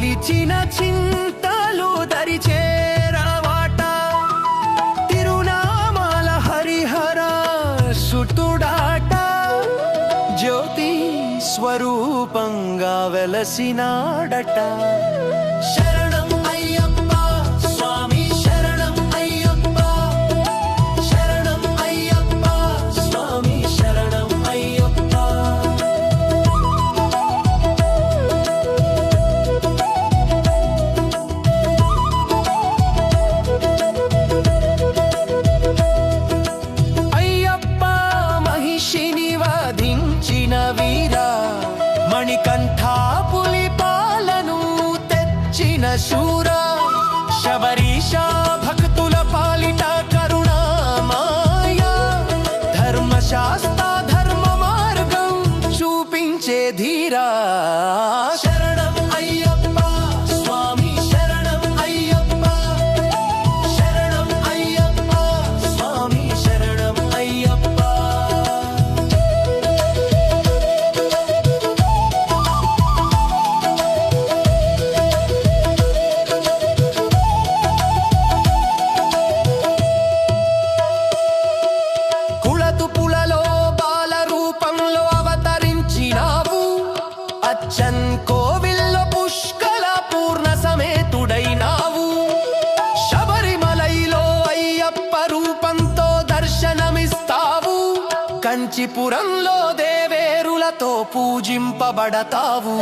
కొలిచిన చింతలు దరిచేరవాట. తిరునామాల హరిహర సుతుడాట. జ్యోతి స్వరూపంగా వెలసినాడట. శ శూరా శబరీష భక్తుల పాలిట కరుణామాయా ధర్మశాస్త్ర ధర్మ మార్గం చూపించే ధీరా. కోవిల్లో పుష్కల పూర్ణ సమేతుడైనావు. శబరిమలైలో అయ్యప్ప రూపంతో దర్శనమిస్తావు. కంచిపురంలో దేవేరులతో పూజింపబడతావు.